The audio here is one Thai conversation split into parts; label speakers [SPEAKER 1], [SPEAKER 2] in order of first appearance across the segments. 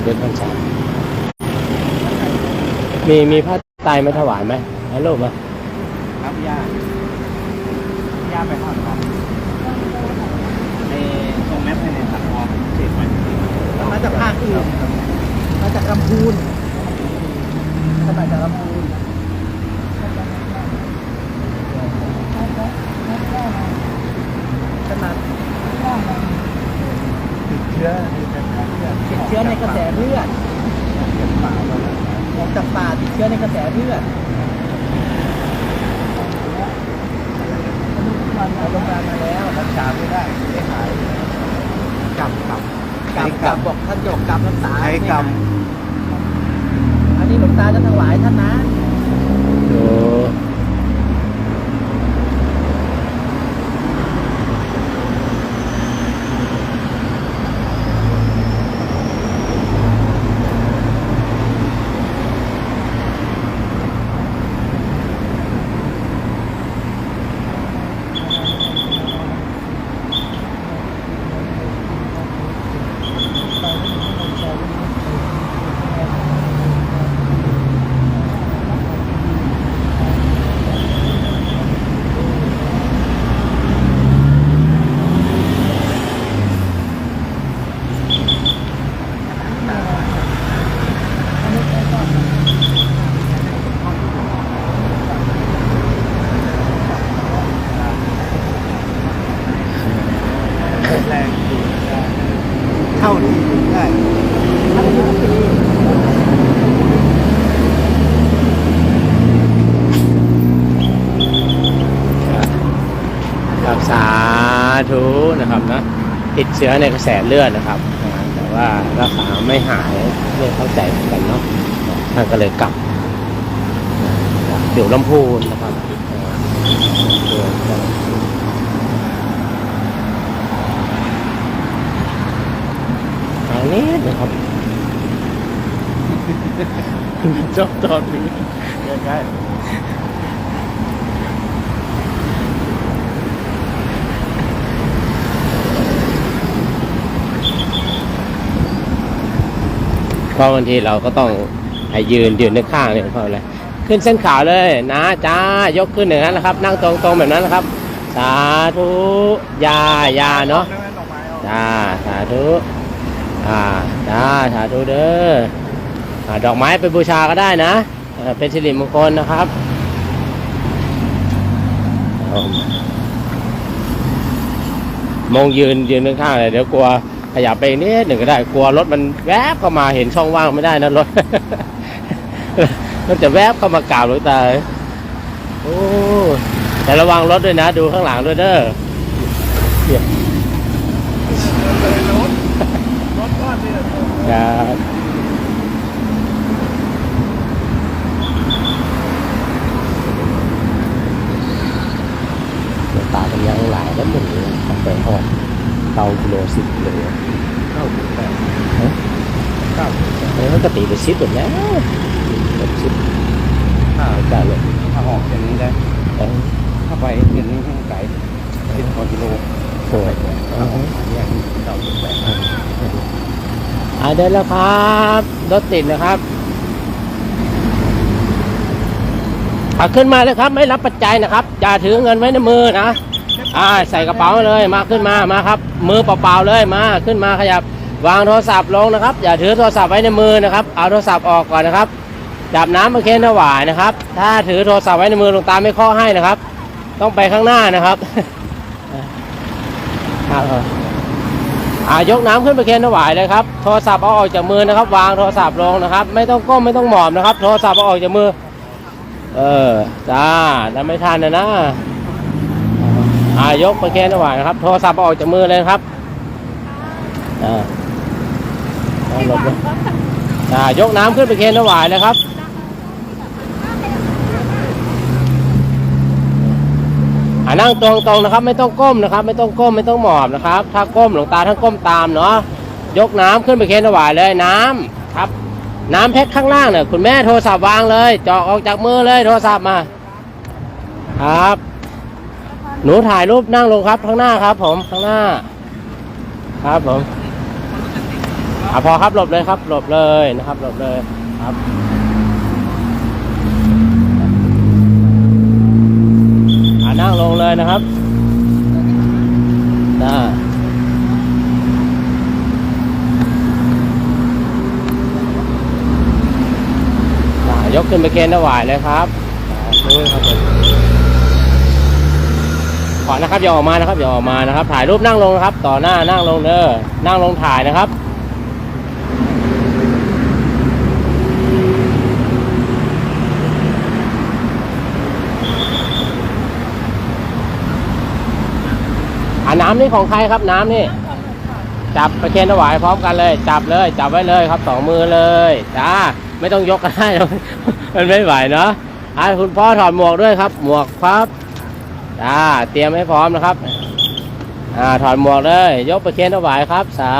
[SPEAKER 1] สิบเอ็ดพรรษามีมีผ้าไตรมาถวายไหมให้ลูกมา
[SPEAKER 2] ครับย่าย่าไปทอดครับในตรงแมพให้ในถังทองเศษมัน
[SPEAKER 3] มาจากภาคอื่นมาจากลำพูนมาจากลำพูนขนาด
[SPEAKER 2] ติดเชื้อติดเชื้อ
[SPEAKER 3] ติดเชื้อในกระแสเลือด
[SPEAKER 2] เก็บปากแล้วนะ
[SPEAKER 3] ออกจากป่าติดเชื้อใน กระแสเลือดเอาโรงพยาบาลมาแล้ว
[SPEAKER 2] รักษาไม่ได้ไม่หาย
[SPEAKER 3] กลับกลับกลับกลับบอกท่านโยกกลับรักษา
[SPEAKER 2] ใช้กรรม
[SPEAKER 3] อันนี้หลวงตาจะถวายท่านนะ
[SPEAKER 1] โอ้
[SPEAKER 2] แรง เข้าที่ได้
[SPEAKER 1] ครับสาธุนะครับนะติดเชื้อในกระแสเลือดนะครับ แต่ว่ารักษาไม่หายไม่เข้าใจเหมือนกันเนาะท่านก็เลยกลับอยู่ลำพูนนะครับอ่า ทางนี้นะครับจอดจอดนี้
[SPEAKER 2] ใกล้
[SPEAKER 1] เพราะบางทีเราก็ต้องให้ยืนยืนในข้างเนี่ยเพราะอะไรขึ้นเส้นขาวเลยนะจ้ายกขึ้นอย่างนั้นนะครับ นั่งตรงตรงๆแบบนั้นนะครับ สาธุยายาเนาะ
[SPEAKER 2] ได้ไหมดอกไม้เอา
[SPEAKER 1] จ้าสาธุ อ่าจ้าสาธุเด้ออดอกไม้ไปบูชาก็ได้นะ เป็นสิริมงคลนะครับมองยืนยืนข้างๆเลยเดี๋ยวกลัวขยับไปนิดหนึ่งก็ได้ กลัวรถมันแวบเข้ามาเห็นช่องว่างไม่ได้นะรถรถจะแวบเข้ามากราบหลวงตาโอ้แต่ระวังรถด้วยนะ ดูข้างหลังด้วยเด้อ
[SPEAKER 2] เลยรถรถก้อนนี่แหละ
[SPEAKER 1] ครับหลวงตาเป็นยังหลายแล้วหนึ่งทำไปทอดเตากิโลสิบเลย
[SPEAKER 2] เข้าถึงแปด
[SPEAKER 1] ฮะ
[SPEAKER 2] เก้าถึงแปด
[SPEAKER 1] เออปกติไปชิปแบบนี้แบบชิป
[SPEAKER 2] ถ้า
[SPEAKER 1] ได้เลย
[SPEAKER 2] ถ้าออกอย่างนี้ได้
[SPEAKER 1] เออ
[SPEAKER 2] ถ้าไปอย่างนี้ให้ไก่สิบกว่ากิโล
[SPEAKER 1] สวยเออ
[SPEAKER 2] แยกเก้าถึงแปด
[SPEAKER 1] อาเดินแล้วครับรถติดนะครับอะขึ้นมาเลยครับ ไม่รับปัจจัยนะครับอย่าถือเงินไว้ในมือนะอ่าใส่กระเป๋าเลยมาขึ้นมามาครับ มือเปล่าๆเลยมาขึ้นมาขยับ วางโทรศัพท์ลงนะครับ อย่าถือโทรศัพท์ไว้ในมือนะครับ เอาโทรศัพท์ออกก่อนนะครับจับน้ำมาเค้นถวายนะครับ ถ้าถือโทรศัพท์ไว้ในมือลงตาไม่ข้อให้นะครับ ต้องไปข้างหน้านะครับครับ อ่ายกน้ำขึ้นไปเค้นถวายเลยครับโทรศัพท์เอาออกจากมือนะครับ วางโทรศัพท์ลงนะครับ ไม่ต้องก้มไม่ต้องหมอบนะครับ โทรศัพท์เอาออกจากมือ เออจ้าแล้วไม่ทันนะนะอายกไปแค่นหวายนะครับ โทรศัพท์เอาออกจากมือเลยนะครับอ่าเอาหลบเลยอ่ายกน้ำขึ้นไปเคนถวายเลยครับ อ่านั่งตรงๆนะครับ ไม่ต้องก้มนะครับ ไม่ต้องก้มไม่ต้องหมอบนะครับ ถ้าก้มหลวงตาท่านก้มตามเนาะยกน้ำขึ้นไปเคนถวายเลยน้ำครับ น้ำเพชรข้างล่างเนี่ยคุณแม่โทรศัพท์วางเลยเจาะออกจากมือเลยโทรศัพท์มา ครับ หนูถ่ายรูปนั่งลงครับข้างหน้าครับ ผมข้างหน้า ครับผมอะพอครับหลบเลยครับ หลบเลยนะครับ หลบเลยครับ นั่งลงเลยนะครับนะอะยกขึ้นไปเคนถวายเลยครับครับขอนะครับอย่าออกมานะครับอย่าออกมานะครับ ถ่ายรูปนั่งลงนะครับ ต่อหน้านั่งลงเด้อนั่งลงถ่ายนะครับ อ่าน้ำนี่ของใครครับน้ำนี่ จับประเคนถวายพร้อมกันเลย จับเลย จับไว้เลยครับสองมือเลยจ้าไม่ต้องยกก็ได้ มันไม่ไหวเนาะอ่าคุณพ่อถอดหมวกด้วยครับ หมวกครับจ้าเตรียมให้พร้อมนะครับอ่าถอดหมวกเลย ยกประเคนถวายครับ สา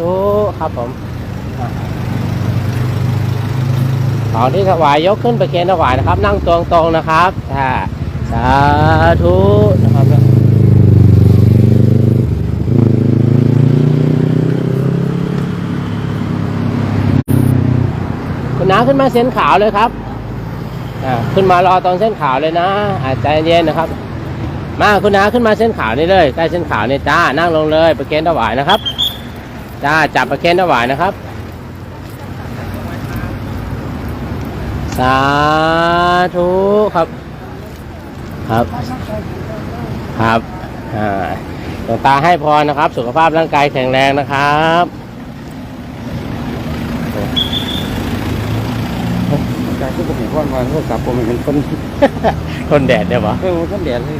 [SPEAKER 1] ธุครับผมอ่าของที่ถวายยกขึ้นประเคนถวายนะครับ นั่งตรงตรงๆนะครับอ่าสาธุ นะครับคุณน้าขึ้นมาเส้นขาวเลยครับอ่าขึ้นมารอตรงเส้นขาวเลยนะอาใจเย็นนะครับ มาคุณนาขึ้นมาเส้นขาวนี่เลยใกล้เส้นขาวนี่จ้านั่งลงเลยประเคนถวายนะครับจ้าจับประเคนถวายนะครับสาธุครับครับ ครับอ่าหลวงตาให้พรนะครับ สุขภาพร่างกายแข็งแรงนะครับา
[SPEAKER 2] กที่ผมพ่อนมาโทรศัพท์ผมเป็นคน
[SPEAKER 1] คนแดดได้ปะ
[SPEAKER 2] เออคนเดียดเลย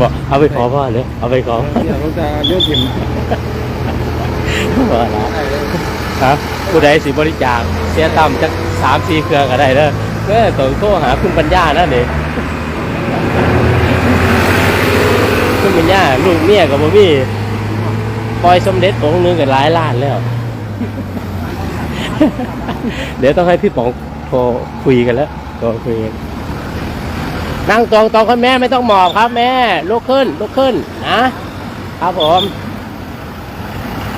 [SPEAKER 1] บอกเอาไปขอพ่อเลยเอาไปขอ
[SPEAKER 2] เดี๋ยวเราจะเลือกพิมพ์
[SPEAKER 1] พ่อละครับผู้ใดสิบริจาคเสียต่ำจักสามสี่เครือก็ได้เด้อเมื่อต้องโทรหาคุณปัญญานั่นเองคุณปัญญาลูกเมียกับบ่มีปล่อยสมเด็จองค์นึงกับหลายล้านแล้ว เดี๋ยวต้องให้พี่ป๋อง โทรคุยกันแล้วโทรคุยกันนั่งตรงตรงครับแม่ไม่ต้องหมอบครับแม่ลุกขึ้นลุกขึ้นนะครับผม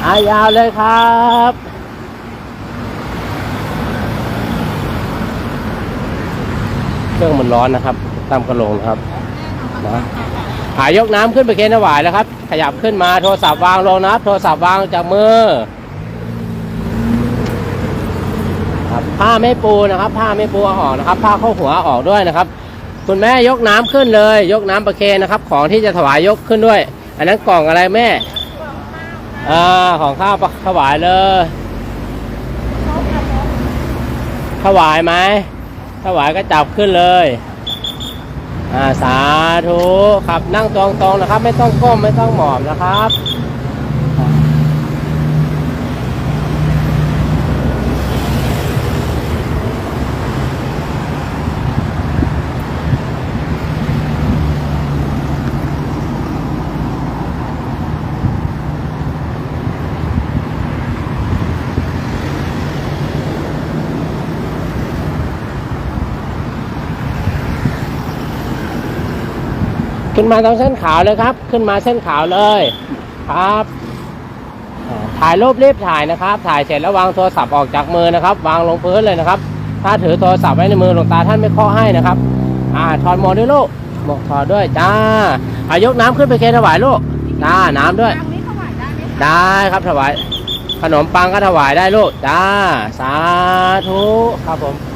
[SPEAKER 1] อายาวเลยครับเครื่องมันร้อนนะครับตามกระโหลงนะครับนะหายกน้ำขึ้นไปเคนถวายแล้วครับ ขยับขึ้นมาโทรศัพท์วางลงนะครับ โทรศัพท์วางจากมือ ครับผ้าไม่ปูนะครับ ผ้าไม่ปูออกนะครับ ผ้าเข้าหัวออกด้วยนะครับ คุณแม่ยกน้ำขึ้นเลย ยกน้ำประเคนนะครับ ของที่จะถวายยกขึ้นด้วย อันนั้นกล่องอะไรแม่อ่าของข้าวถวายเลยถวายไหมถวายก็จับขึ้นเลยอ่าสาธุครับนั่งตรงๆนะครับ ไม่ต้องก้มไม่ต้องหมอบนะครับ ขึ้นมาตรงเส้นขาวเลยครับ ขึ้นมาเส้นขาวเลยครับถ่ายรูปรีบถ่ายนะครับ ถ่ายเสร็จแล้ววางโทรศัพท์ออกจากมือนะครับ วางลงพื้นเลยนะครับ ถ้าถือโทรศัพท์ไว้ในมือหลวงตาท่านไม่เคาะให้นะครับ อ่าถอดหมวกด้วยลูกหมวกถอดด้วยจ้าอายกน้ำขึ้นไปเคถวายลูกจ้าน้ำด้วย
[SPEAKER 3] ทางนี้วยได้คะ
[SPEAKER 1] ได้ครับถวาย ขนมปังก็ถวายได้ลูกจ้าสาธุครับผม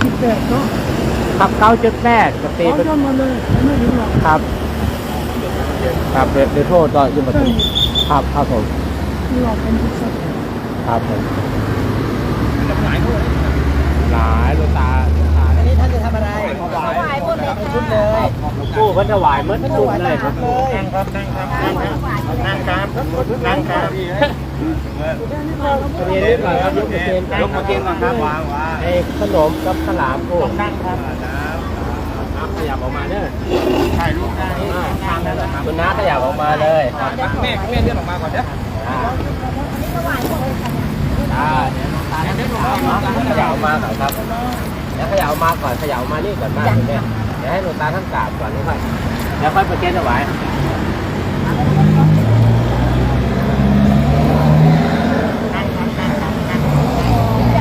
[SPEAKER 3] ก็คิดแปดเนาะ
[SPEAKER 1] ครับเก้าจุดแปดกสปี
[SPEAKER 3] เอา
[SPEAKER 1] ด
[SPEAKER 3] ย่อมมาเลยไม่ถึงหรอก
[SPEAKER 1] ครับครับเดี๋ยวเดี๋ยวโทษตอนขึ้นมา
[SPEAKER 3] ใช่
[SPEAKER 1] ครับครับผม
[SPEAKER 3] ที่เราเป็นทุกสัตว์
[SPEAKER 1] ครับผมหลายลูกตาลูกตา
[SPEAKER 3] อันนี้ท่าำอะไร
[SPEAKER 1] ถวาย
[SPEAKER 3] ถวายหมดเลยชุดเลย
[SPEAKER 1] กู้เพิ่นถวายเมื่อชุดเลยครับ
[SPEAKER 2] นั่งครับนั่งครับนั่งครับนั่งครับ
[SPEAKER 1] อันนี้ได้ก่อนครับยกมาเกณฑ์
[SPEAKER 2] ยกมาเกณฑ์ก่อนครับวางวาง
[SPEAKER 1] ไอ้ขนมกับขลามกู้
[SPEAKER 2] นั่งครับ
[SPEAKER 1] ครับขยับออกมาเด้อ
[SPEAKER 2] ถ่ายรูปได้
[SPEAKER 1] อ่าข้างนั้นแหละครับคุณน้าขยับออกมาเลย
[SPEAKER 2] แม่แม่เลื่อนออกมาก่อนเด้อ
[SPEAKER 1] อ่าอ่าเดี๋ยวน้องตาขยับออกมาก่อนครับ แล้วขยับออกมาก่อนขยับออกมานี่ก่อนมากเลยเนี่ยเดี๋ยวให้หลวงตาท่านกราบก่อนนี่ค่อยแล้วค่อยไปเกณฑ์ถวาย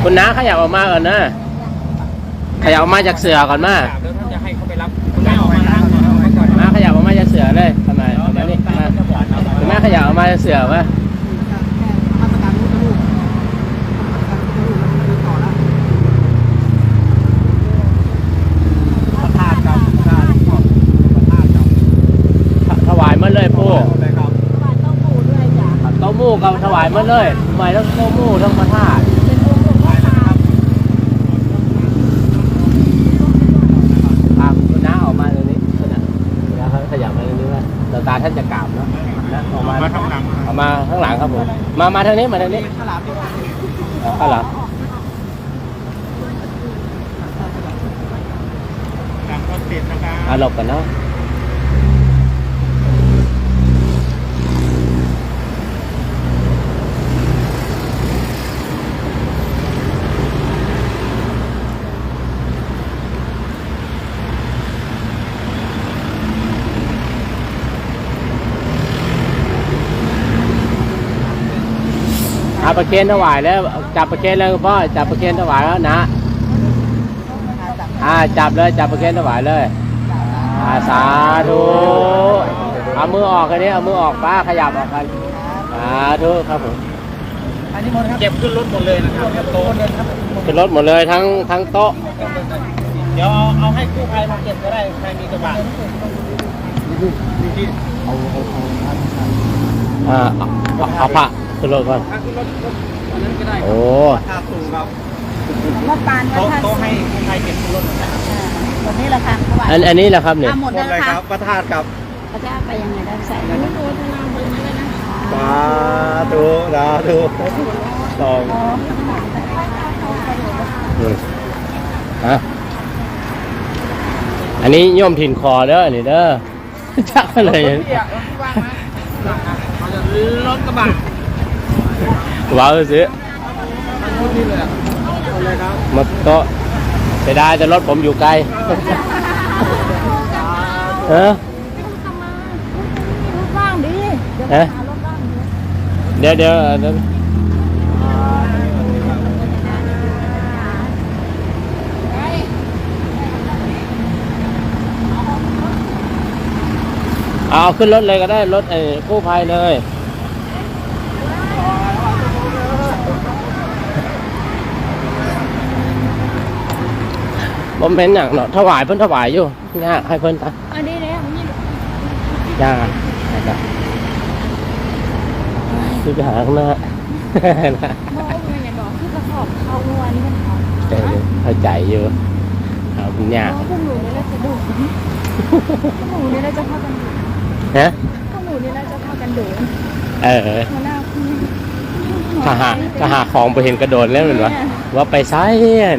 [SPEAKER 1] คุณน้าขยับออกมาก่อนนะขยับออกมาจากเสือก่อนมา
[SPEAKER 2] เดี๋ยวท่านจะให้เขาไปรับคุณแม่ออกมานั่งก่อน
[SPEAKER 1] มาขยับออกมาจากเสือเลยทำไมทำไมนี่มาคุณแม่ขยับออกมาจากเสือวะ
[SPEAKER 3] มาตรการรู้นะลูกมาตรการรู้นะลูกต่อแล้ว
[SPEAKER 2] พระธาตุครับพระธาตุพระธาตุครับ
[SPEAKER 1] ถวายมาเลยปู่
[SPEAKER 2] เลยครับ
[SPEAKER 1] เต้าห มู่กับถวายมาเลยทำไมต้องเต้าหมู่ต้องมาธาตุพาคุณน้าออกมาตรงนี้คุณน้าแล้วเขาขยับมาตรงนี้ว่าหลวงตาท่านจะกราบเนาะนะออกมา
[SPEAKER 2] มาข้างหลัง
[SPEAKER 1] ออกมาข้างหลังครับผมมามาทางนี้มาทางนี้
[SPEAKER 3] ฉลามดีกว่า
[SPEAKER 1] เอาข้างหลัง
[SPEAKER 2] หลังก็ติดนะครับ
[SPEAKER 1] อะหลบกันเนาะ เอาประเคนถวายแล้วจับประเคนแล้วพ่อจับประเคนถวายแล้วนะอ่าจับเลยจับประเคนถวายเลยอาสาธุเอามือออกกันนี้เอามือออกป้าขยับออกกันสาธุครับผม
[SPEAKER 3] อันนี้มนต์ครับ
[SPEAKER 2] เก็บขึ้นรถหมดเลยนะครับโต๊ะ
[SPEAKER 3] เดินครับ
[SPEAKER 1] ขึ้นรถหมดเลยทั้งทั้งโต๊ะ
[SPEAKER 2] เดี๋ยวเอาเอาให้กู้ภัยมาเก็บก็ได้ใครมีกระบะที่
[SPEAKER 1] อ่าเอาเอาเอาผ้า ขึ้นรถก่อน
[SPEAKER 2] ถ้าขึ้นรถรถอันนั้นก็ได้
[SPEAKER 1] โอ้
[SPEAKER 2] พระธาตุสูงครับ
[SPEAKER 4] ว่าปานว่า
[SPEAKER 2] โต๊ะ
[SPEAKER 4] ท่าน
[SPEAKER 2] โต๊ะให้กู้ภัยเก็บขึ้นรถหมดนะครับ
[SPEAKER 4] วันนี้แหละค่ะถวาย
[SPEAKER 1] อันอันนี้แหละครับเนี่ย
[SPEAKER 4] หมด
[SPEAKER 2] หม
[SPEAKER 4] แล้
[SPEAKER 2] ด
[SPEAKER 4] ว
[SPEAKER 2] เลย
[SPEAKER 4] นะ
[SPEAKER 2] ค
[SPEAKER 4] คะ
[SPEAKER 2] รับพระธาตุครับ
[SPEAKER 4] เขาจะไปยังไงได้ใส่แล้วโดนนามไปนั้นเลยนะ
[SPEAKER 2] สาธุสาธุสอง
[SPEAKER 1] อืมฮะอันนี้โย่อมถิ่นคอเด้อนี่เด้อ จักไปเลย
[SPEAKER 2] รถกระบะ
[SPEAKER 1] ว้าวซื้อ
[SPEAKER 2] นี่เลยเอา เลยครับ
[SPEAKER 1] มาโต๊ะเสียดายแต่รถผมอยู่ไกลเออ
[SPEAKER 4] รถว่างดีเดี๋ยว
[SPEAKER 1] ฮะ
[SPEAKER 4] หารถว่างดี
[SPEAKER 1] เดี๋ยวเดี๋ยวเดี๋ยวเอาขึ้นรถเลยก็ได้รถไอ้กู้ภัยเลย ผมเป็นอย่างเนาะถวายเพิ่นถวายอยู่ยากให้เพิ่นตา
[SPEAKER 4] อันนี้เนี่ยนี่
[SPEAKER 1] ยากนะครับคือไปหาข้างหน้านะ
[SPEAKER 4] โม่ไม่ไหนบอกคือกระสอบเขาเมื่อวานนี้กันค่ะ
[SPEAKER 1] เออเข้าใจอยู่ครับยาก
[SPEAKER 4] พวกหนูนี่เราจะดูพวกหนูนี่เราจะเข้ากันดู
[SPEAKER 1] ฮะ
[SPEAKER 4] พวกหนูนี่เราจะเข้ากันดู
[SPEAKER 1] เออ
[SPEAKER 4] หัวหน้าคุณ
[SPEAKER 1] ถ้าหาถ้าหาของไปเห็นกระโดดแล้วเหมือนว่าว่าไปไซ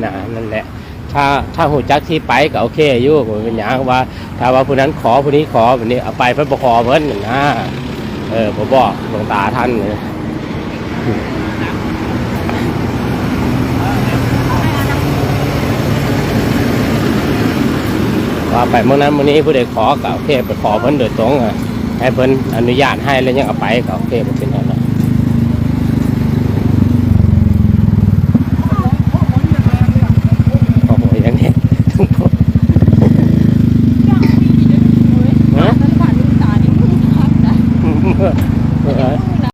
[SPEAKER 1] น่ะนั่นแหละ ถ้าถ้าหูจักที่ไปก็โอเคอยู่ผมเป็นอย่างว่า ถ้าว่าผู้นั้นขอผู้นี้ขอแบบนี้เอาไปเพิ่นบ่ขอเพิ่นนะเออผมบอกหลวงตาท่านเนี่ยว่าไปเมื่อนั้นเมื่อนี้ผู้ใดขอก็โอเคไปขอเพิ่นโดยตรงอะให้เพิ่นอนุญาตให้แล้วยังเอาไปก็โอเคบ่เป็น